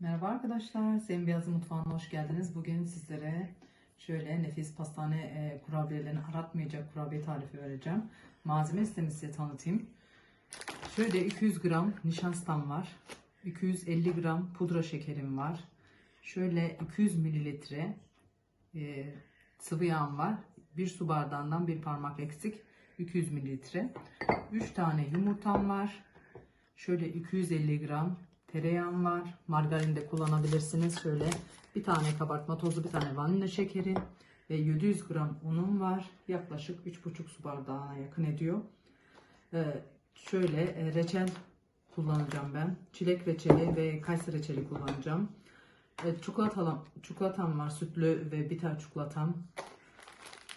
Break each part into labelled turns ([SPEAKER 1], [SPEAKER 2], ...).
[SPEAKER 1] Merhaba arkadaşlar, Senin Beyazı Mutfağı'na hoş geldiniz. Bugün sizlere şöyle nefis pastane e, kurabiyelerini aratmayacak kurabiye tarifi vereceğim. Malzeme listemi size tanıtayım. Şöyle 200 gram nişastam var. 250 gram pudra şekerim var. Şöyle 200 mililitre e, sıvı yağım var. Bir su bardağından bir parmak eksik 200 mililitre. 3 tane yumurtam var. Şöyle 250 gram tereyağım var. Margarin de kullanabilirsiniz. Şöyle bir tane kabartma tozu, bir tane vanilya şekeri ve 700 gram unum var. Yaklaşık 3,5 su bardağına yakın ediyor. Ee, şöyle e, reçel kullanacağım ben. Çilek reçeli ve kayısı reçeli kullanacağım. E, çikolatam, çikolatam var. Sütlü ve bitter çikolatam.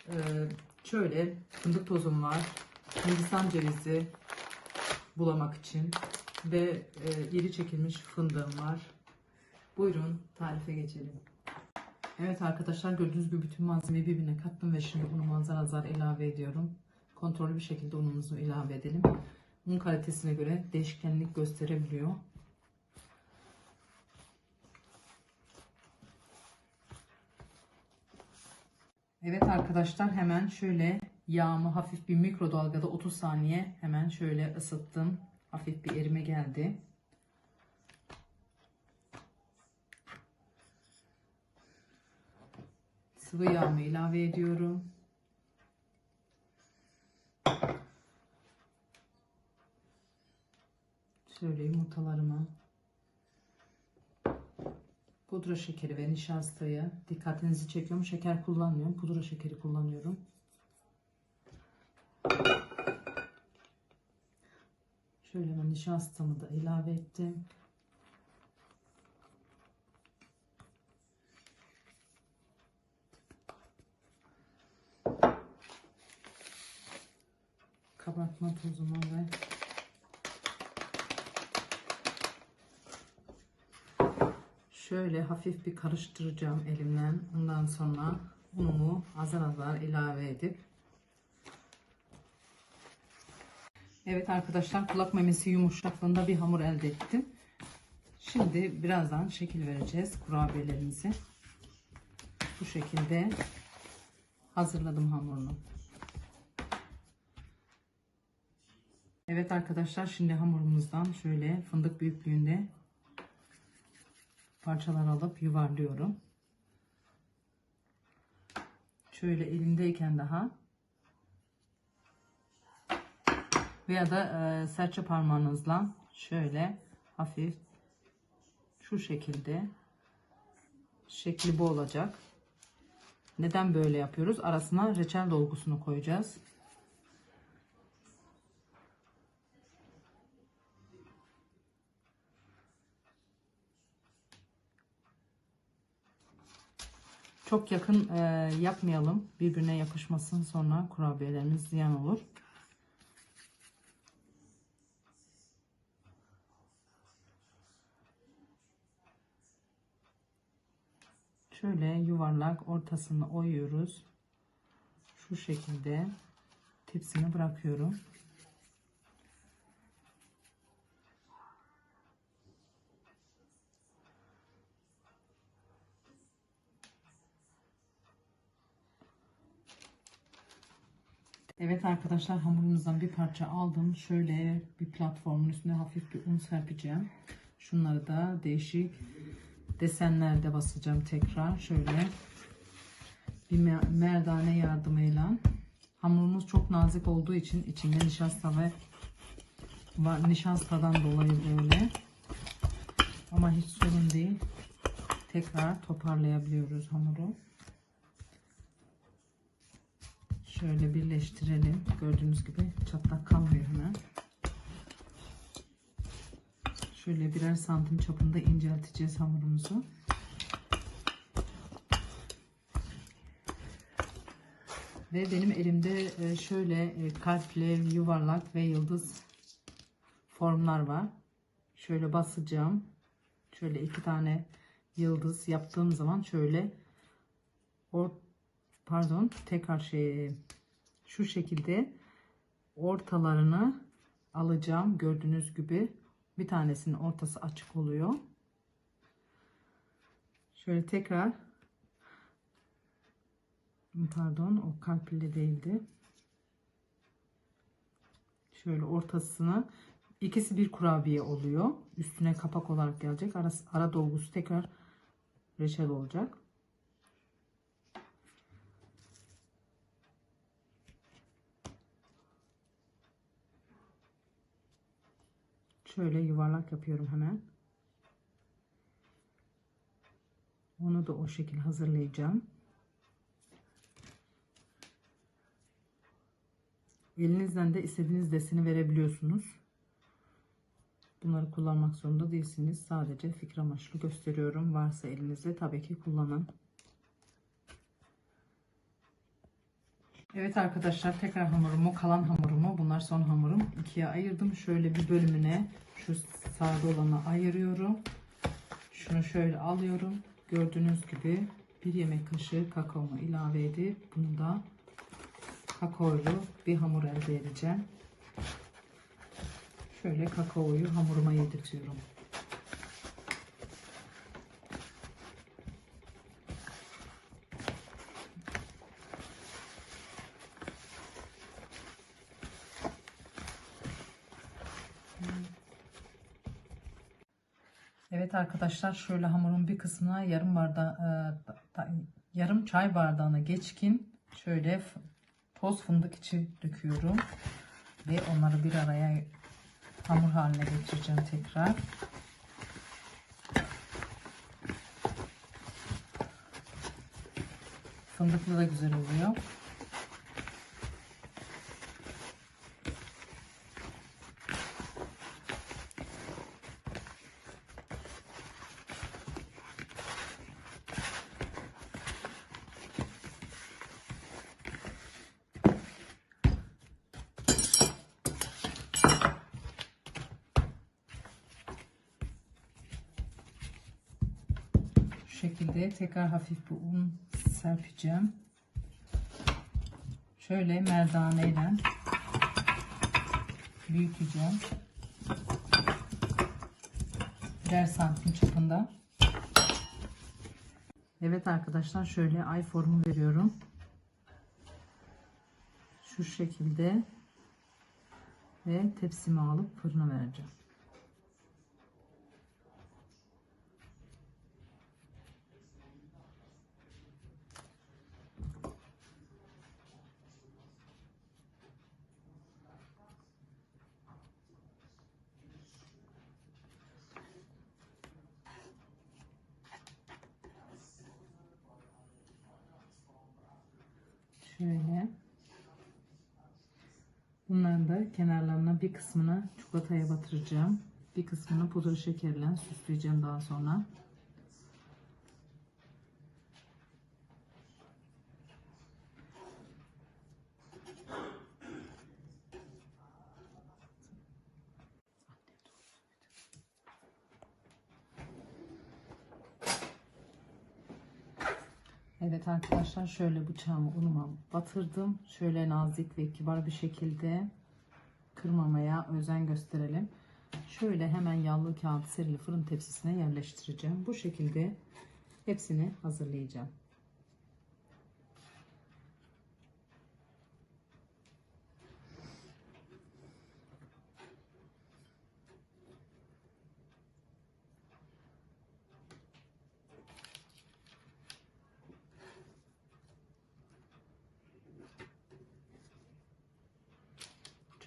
[SPEAKER 1] Ee, şöyle fındık tozum var. Hindistan cevizi bulamak için ve e, iri çekilmiş fındığım var. Buyurun tarife geçelim. Evet arkadaşlar gördüğünüz gibi bütün malzemeyi birbirine kattım ve şimdi unumu azar azar ilave ediyorum. Kontrollü bir şekilde unumuzu ilave edelim. Un kalitesine göre değişkenlik gösterebiliyor. Evet arkadaşlar hemen şöyle yağımı hafif bir mikrodalgada 30 saniye hemen şöyle ısıttım. Hafif bir erime geldi. Sıvı yağımı ilave ediyorum. Şöyle yumurtalarımı pudra şekeri ve nişastayı dikkatinizi çekiyorum. Şeker kullanmıyorum. Pudra şekeri kullanıyorum. Şöyle ben nişastamı da ilave ettim. Kabartma tozumu ve şöyle hafif bir karıştıracağım elimden. Ondan sonra unumu azar azar ilave edip Evet arkadaşlar kulak memesi yumuşaklığında bir hamur elde ettim. Şimdi birazdan şekil vereceğiz kurabiyelerimizi. Bu şekilde hazırladım hamurunu. Evet arkadaşlar şimdi hamurumuzdan şöyle fındık büyüklüğünde parçalar alıp yuvarlıyorum. Şöyle elimdeyken daha veya da e, serçe parmağınızla şöyle hafif şu şekilde şekli bu olacak. Neden böyle yapıyoruz? Arasına reçel dolgusunu koyacağız. Çok yakın e, yapmayalım. Birbirine yapışmasın sonra kurabiyelerimiz ziyan olur. Şöyle yuvarlak ortasını oyuyoruz. Şu şekilde tepsimi bırakıyorum. Evet arkadaşlar hamurumuzdan bir parça aldım. Şöyle bir platformun üstüne hafif bir un serpeceğim. Şunları da değişik desenlerde basacağım tekrar şöyle. Bir merdane yardımıyla. Hamurumuz çok nazik olduğu için içinde nişasta ve nişastadan dolayı böyle. Ama hiç sorun değil. Tekrar toparlayabiliyoruz hamuru. Şöyle birleştirelim. Gördüğünüz gibi çatlak kalmıyor hemen Şöyle birer santim çapında incelteceğiz hamurumuzu. Ve benim elimde e, şöyle e, kalpli, yuvarlak ve yıldız formlar var. Şöyle basacağım. Şöyle iki tane yıldız yaptığım zaman şöyle or pardon tekrar şey şu şekilde ortalarını alacağım gördüğünüz gibi bir tanesinin ortası açık oluyor. Şöyle tekrar pardon o kalpli değildi. Şöyle ortasını ikisi bir kurabiye oluyor. Üstüne kapak olarak gelecek. Arası, ara dolgusu tekrar reçel olacak. Şöyle yuvarlak yapıyorum hemen. Onu da o şekil hazırlayacağım. Elinizden de istediğiniz deseni verebiliyorsunuz. Bunları kullanmak zorunda değilsiniz. Sadece fikir amaçlı gösteriyorum. Varsa elinizde tabii ki kullanın. Evet arkadaşlar tekrar hamurumu kalan hamurumu bunlar son hamurum ikiye ayırdım. Şöyle bir bölümüne şu sade olanı ayırıyorum. Şunu şöyle alıyorum. Gördüğünüz gibi bir yemek kaşığı kakaomu ilave edip bunu da kakaolu bir hamur elde edeceğim. Şöyle kakaoyu hamuruma yedirtiyorum. Evet arkadaşlar şöyle hamurun bir kısmına yarım bardağı e, yarım çay bardağına geçkin şöyle toz fındık içi döküyorum ve onları bir araya hamur haline getireceğim tekrar. Fındıklı da güzel oluyor. Şu şekilde tekrar hafif bir un serpeceğim. Şöyle merdaneyle büyüteceğim. Birer santim çapında. Evet arkadaşlar şöyle ay formu veriyorum. Şu şekilde ve tepsimi alıp fırına vereceğim. Şöyle. Bunların da kenarlarına bir kısmını çikolataya batıracağım. Bir kısmını pudra şekerle süsleyeceğim daha sonra. Evet arkadaşlar şöyle bıçağımı unuma batırdım. Şöyle nazik ve kibar bir şekilde kırmamaya özen gösterelim. Şöyle hemen yağlı kağıt serili fırın tepsisine yerleştireceğim. Bu şekilde hepsini hazırlayacağım.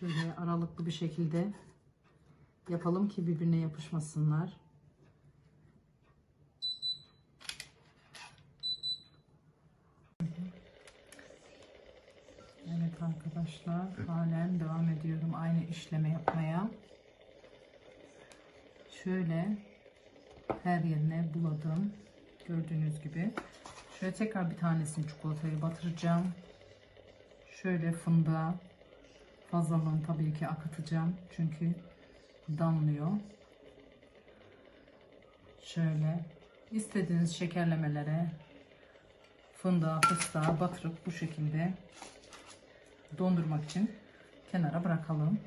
[SPEAKER 1] Şöyle aralıklı bir şekilde yapalım ki birbirine yapışmasınlar. Evet arkadaşlar halen devam ediyorum aynı işlemi yapmaya. Şöyle her yerine buladım. Gördüğünüz gibi. Şöyle tekrar bir tanesini çikolataya batıracağım. Şöyle fındığa fazlalığını tabii ki akıtacağım. Çünkü damlıyor. Şöyle istediğiniz şekerlemelere fındığa fıstığa batırıp bu şekilde dondurmak için kenara bırakalım.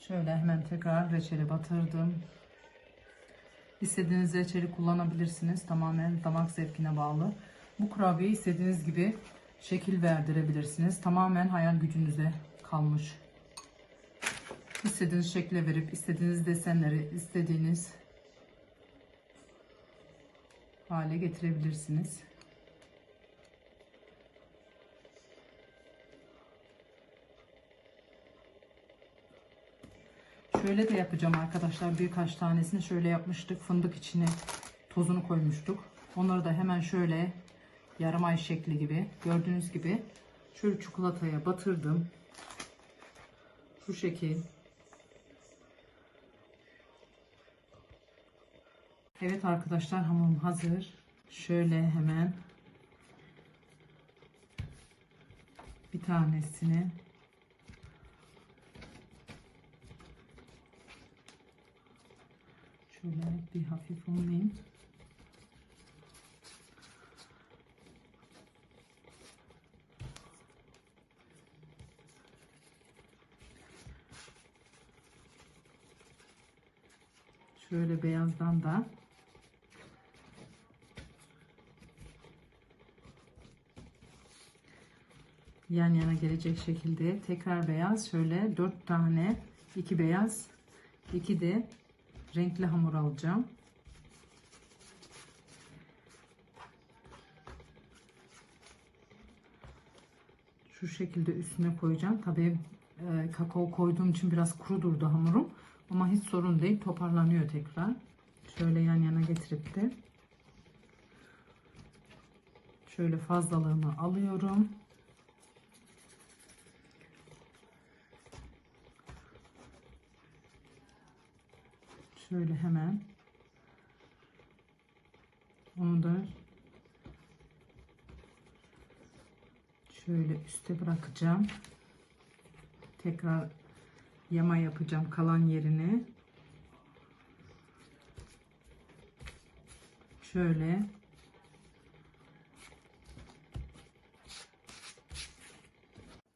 [SPEAKER 1] Şöyle hemen tekrar reçeli batırdım. İstediğiniz reçeli kullanabilirsiniz. Tamamen damak zevkine bağlı. Bu kurabiyeyi istediğiniz gibi şekil verdirebilirsiniz. Tamamen hayal gücünüze kalmış. İstediğiniz şekle verip istediğiniz desenleri istediğiniz hale getirebilirsiniz. Şöyle de yapacağım arkadaşlar. Birkaç tanesini şöyle yapmıştık. Fındık içine tozunu koymuştuk. Onları da hemen şöyle yarım ay şekli gibi gördüğünüz gibi şöyle çikolataya batırdım. Şu şekil. Evet arkadaşlar hamurum hazır. Şöyle hemen bir tanesini şöyle bir hafif unlayayım. Şöyle beyazdan da yan yana gelecek şekilde tekrar beyaz şöyle dört tane iki beyaz iki de renkli hamur alacağım. Şu şekilde üstüne koyacağım. Tabii e, kakao koyduğum için biraz kuru durdu hamurum. Ama hiç sorun değil. Toparlanıyor tekrar. Şöyle yan yana getirip de şöyle fazlalığını alıyorum. Şöyle hemen onu da şöyle üste bırakacağım. Tekrar yama yapacağım kalan yerini. Şöyle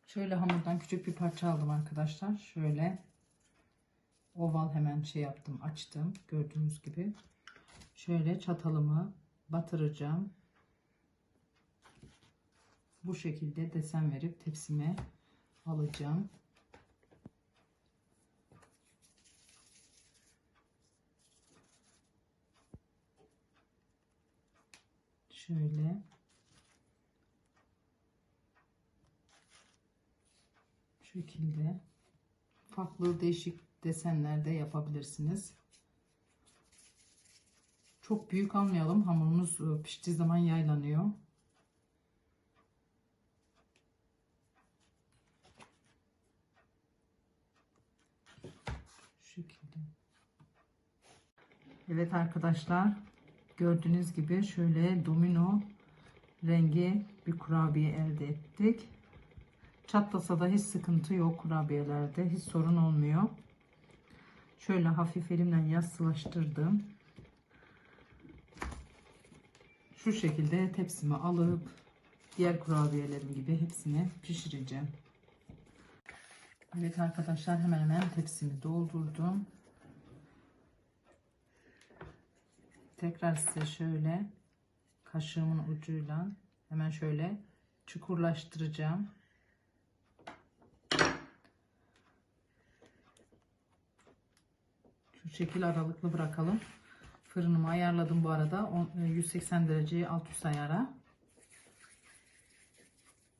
[SPEAKER 1] Şöyle hamurdan küçük bir parça aldım arkadaşlar. Şöyle oval hemen şey yaptım açtım gördüğünüz gibi şöyle çatalımı batıracağım bu şekilde desen verip tepsime alacağım şöyle şu şekilde farklı değişik desenlerde yapabilirsiniz. Çok büyük almayalım. Hamurumuz e, piştiği zaman yaylanıyor. Şu şekilde. Evet arkadaşlar. Gördüğünüz gibi şöyle domino rengi bir kurabiye elde ettik. Çatlasa da hiç sıkıntı yok kurabiyelerde. Hiç sorun olmuyor. Şöyle hafif elimden yassılaştırdım. Şu şekilde tepsime alıp diğer kurabiyelerim gibi hepsini pişireceğim. Evet arkadaşlar hemen hemen tepsimi doldurdum. Tekrar size şöyle kaşığımın ucuyla hemen şöyle çukurlaştıracağım. Şu şekil aralıklı bırakalım. Fırınımı ayarladım bu arada. 180 dereceye alt üst ayara.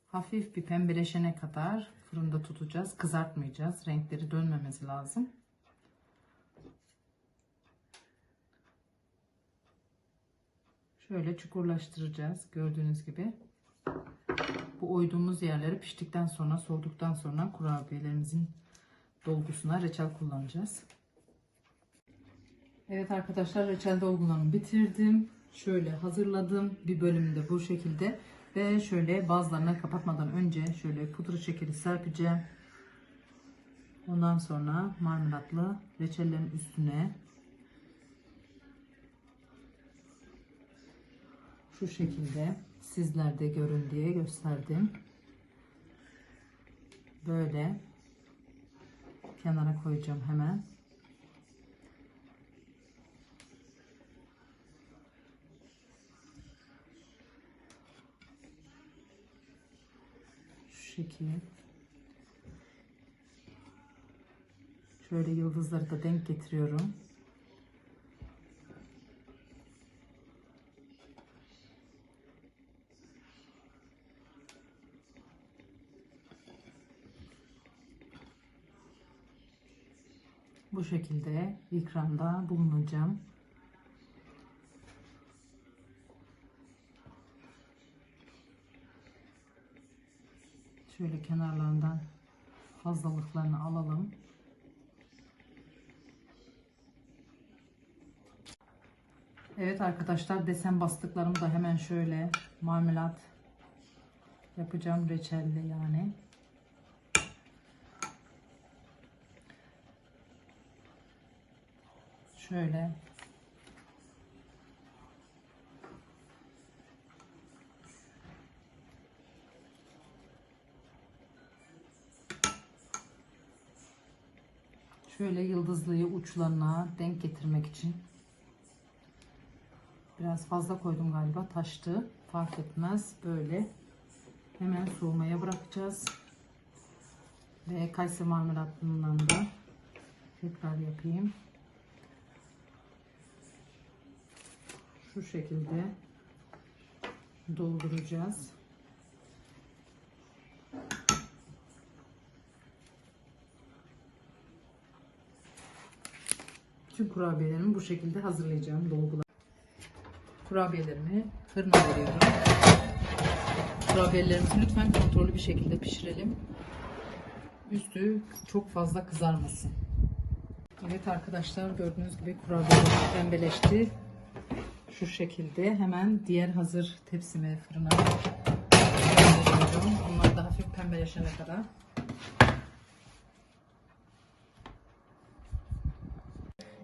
[SPEAKER 1] Hafif bir pembeleşene kadar fırında tutacağız. Kızartmayacağız. Renkleri dönmemesi lazım. Şöyle çukurlaştıracağız. Gördüğünüz gibi. Bu oyduğumuz yerleri piştikten sonra soğuduktan sonra kurabiyelerimizin dolgusuna reçel kullanacağız. Evet arkadaşlar reçel dolgularımı bitirdim. Şöyle hazırladım. Bir bölümünde bu şekilde. Ve şöyle bazılarına kapatmadan önce şöyle pudra şekeri serpeceğim. Ondan sonra marmelatlı reçellerin üstüne şu şekilde sizlerde görün diye gösterdim. Böyle kenara koyacağım hemen. Şu şekil. Şöyle yıldızları da denk getiriyorum. Şekilde ikramda bulunacağım. Şöyle kenarlarından fazlalıklarını alalım. Evet arkadaşlar desen bastıklarımı da hemen şöyle marmelat yapacağım reçelli yani. Şöyle. Şöyle yıldızlıyı uçlarına denk getirmek için. Biraz fazla koydum galiba taştı. Fark etmez böyle. Hemen soğumaya bırakacağız. Ve kayısı marmelatından da tekrar yapayım şu şekilde dolduracağız Tüm kurabiyelerimi bu şekilde hazırlayacağım dolgular. Kurabiyelerimi fırına veriyorum. Kurabiyelerimizi lütfen kontrollü bir şekilde pişirelim. Üstü çok fazla kızarmasın. Evet arkadaşlar gördüğünüz gibi kurabiyeler pembeleşti. Şu şekilde hemen diğer hazır tepsime fırına gönderiyorum. Onlar da hafif pembeleşene kadar.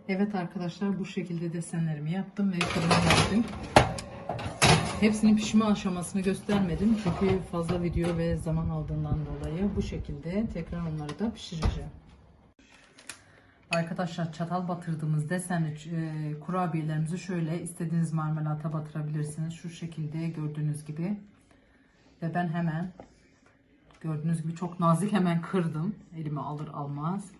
[SPEAKER 1] Evet arkadaşlar bu şekilde desenlerimi yaptım ve fırına verdim. Hepsinin pişme aşamasını göstermedim çünkü fazla video ve zaman aldığından dolayı bu şekilde tekrar onları da pişireceğim. Arkadaşlar çatal batırdığımız desenli e, kurabiyelerimizi şöyle istediğiniz marmelata batırabilirsiniz. Şu şekilde gördüğünüz gibi. Ve ben hemen gördüğünüz gibi çok nazik hemen kırdım. Elime alır almaz.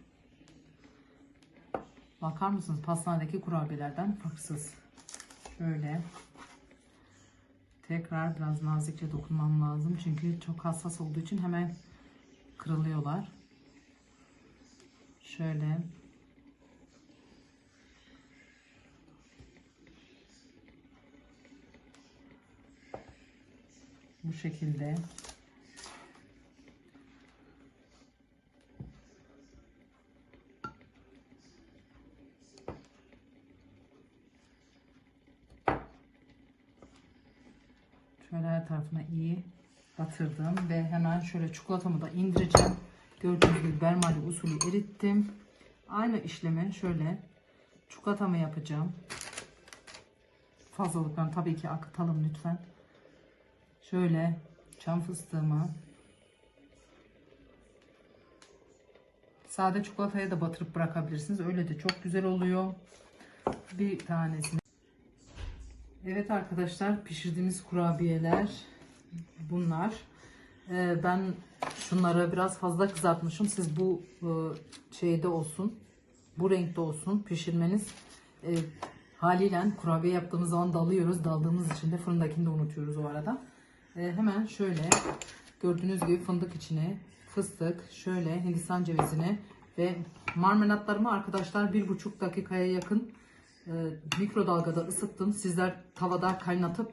[SPEAKER 1] Bakar mısınız pastanedeki kurabiyelerden farksız. Şöyle. Tekrar biraz nazikçe dokunmam lazım. Çünkü çok hassas olduğu için hemen kırılıyorlar. Şöyle. Bu şekilde. Şöyle her tarafına iyi batırdım ve hemen şöyle çikolatamı da indireceğim. Gördüğünüz gibi bermali usulü erittim. Aynı işlemi şöyle çikolatamı yapacağım. Fazlalıklarını tabii ki akıtalım lütfen. Şöyle çam fıstığımı sade çikolataya da batırıp bırakabilirsiniz. Öyle de çok güzel oluyor. Bir tanesini Evet arkadaşlar pişirdiğimiz kurabiyeler bunlar. Ee, ben şunları biraz fazla kızartmışım. Siz bu e, şeyde olsun, bu renkte olsun pişirmeniz e, haliyle kurabiye yaptığımız zaman dalıyoruz. Daldığımız için de fırındakini de unutuyoruz o arada. E, hemen şöyle gördüğünüz gibi fındık içine fıstık, şöyle hindistan cevizini ve marmelatlarımı arkadaşlar bir buçuk dakikaya yakın e, mikrodalgada ısıttım. Sizler tavada kaynatıp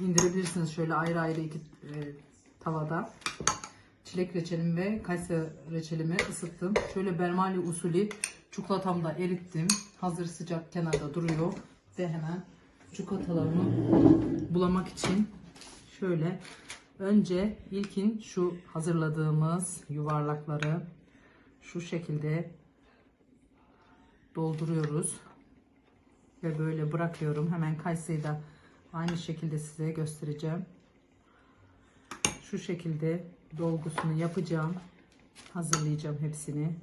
[SPEAKER 1] indirebilirsiniz şöyle ayrı ayrı iki e, tavada. Çilek reçelimi ve kayısı reçelimi ısıttım. Şöyle bermali usulü çikolatamı da erittim. Hazır sıcak kenarda duruyor. Ve hemen çikolatalarımı bulamak için şöyle önce ilkin şu hazırladığımız yuvarlakları şu şekilde dolduruyoruz ve böyle bırakıyorum. Hemen kayısıyı da aynı şekilde size göstereceğim. Şu şekilde dolgusunu yapacağım. Hazırlayacağım hepsini.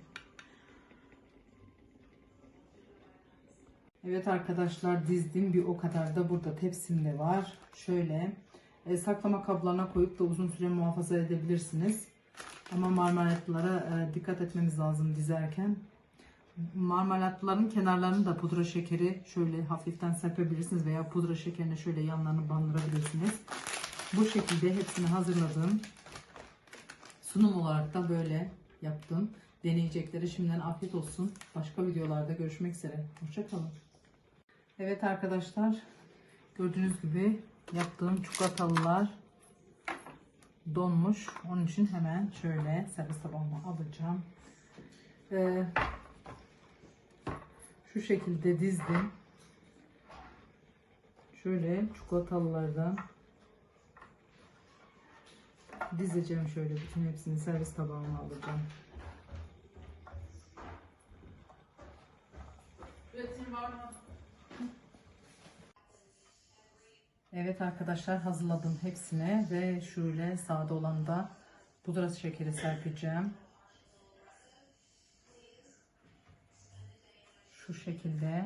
[SPEAKER 1] Evet arkadaşlar dizdim bir o kadar da burada tepsimde var. Şöyle e, saklama kablarına koyup da uzun süre muhafaza edebilirsiniz. Ama marmelatlara e, dikkat etmemiz lazım dizerken. Marmelatların kenarlarını da pudra şekeri şöyle hafiften serpebilirsiniz veya pudra şekerini şöyle yanlarını bandırabilirsiniz. Bu şekilde hepsini hazırladım. Sunum olarak da böyle yaptım. Deneyecekleri şimdiden afiyet olsun. Başka videolarda görüşmek üzere. Hoşçakalın. Evet arkadaşlar gördüğünüz gibi yaptığım çikolatalılar donmuş. Onun için hemen şöyle servis tabağıma alacağım. Ee, şu şekilde dizdim. Şöyle çikolatalılardan dizeceğim şöyle bütün hepsini servis tabağıma alacağım. Evet arkadaşlar hazırladım hepsini ve şöyle sade olan da pudra şekeri serpeceğim. Şu şekilde.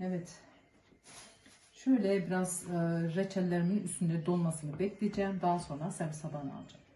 [SPEAKER 1] Evet. Şöyle biraz e, reçellerimin üstünde donmasını bekleyeceğim. Daha sonra servis alacağım.